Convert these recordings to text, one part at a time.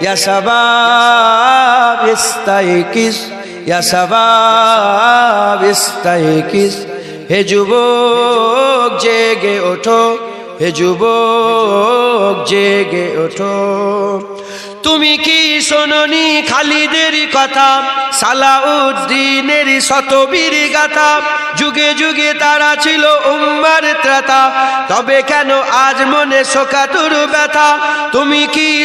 ইয়া শাবাব ইস্তাইকিস ইয়া শাবাব ইস্তাইকিস হে যুবক জেগে ওঠো হে যুবক জেগে ওঠো তুমি কি শোনি খালিদের কথা সালাউদ্দিনের শতবীর গাথা যুগে যুগে তারা ছিল উম্মার ত্রাতা তবে কেন আজ মনে শোকাতুর ব্যথা তুমি কি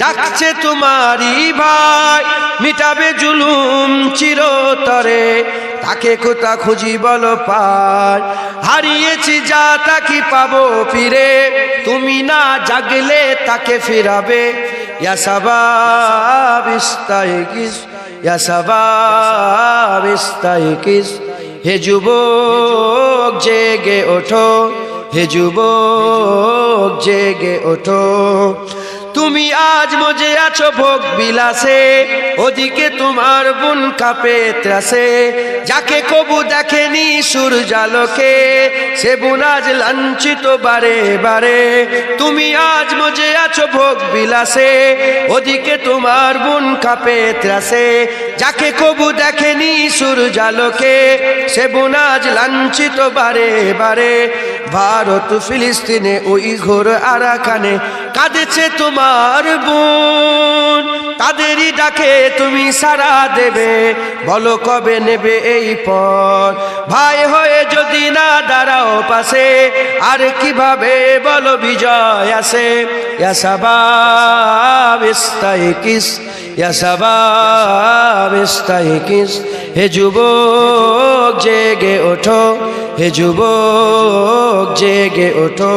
ডাকছে তোমারই ভাই, মিটাবে জুলুম চিরতরে। তাকে কোথা খুঁজি বলো পায় হারিয়েছি যা তাকে পাবো ফিরে। তুমি না জাগলে তাকে ফিরাবে। হে যুবক জেগে ওঠো, হে যুবক জেগে ওঠো। তুমি আজ মজে আছো ভোগ বিলাসে, ওদিকে তোমার বুন কাপে ত্রাসে। যাকে কবু দেখেনি সূর্যালোকে, সে বুন আজ লাঞ্ছিত বারে বারে। তুমি আজ মজে আছো ভোগ বিলাসে, ওদিকে তোমার বুন কাপে ত্রাসে। যাকে কবু দেখেনি সূর্যালোকে, সে বুন আজ লাঞ্ছিত বারে বারে। ভারত ফিলিস্তিনে ওই ঘোর আরাকানে কাঁদেছে তোমার বোন। তাদেরই ডাকে তুমি সারা দেবে। বলো কবে নেবে এই পর ভাই হয়ে যদি না দাঁড়াও পাশে, আর কীভাবে বলো বিজয় আসে? ইয়াসাবাব ইস্তাইকিস হে যুবক, জেগে ওঠো। হে যুবক, জেগে ওঠো।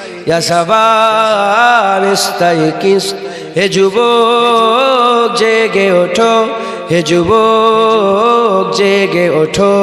ইয়া শাবাব ইস্তাইকিস হে যুবক জেগে ওঠো হে যুবক জেগে ওঠো।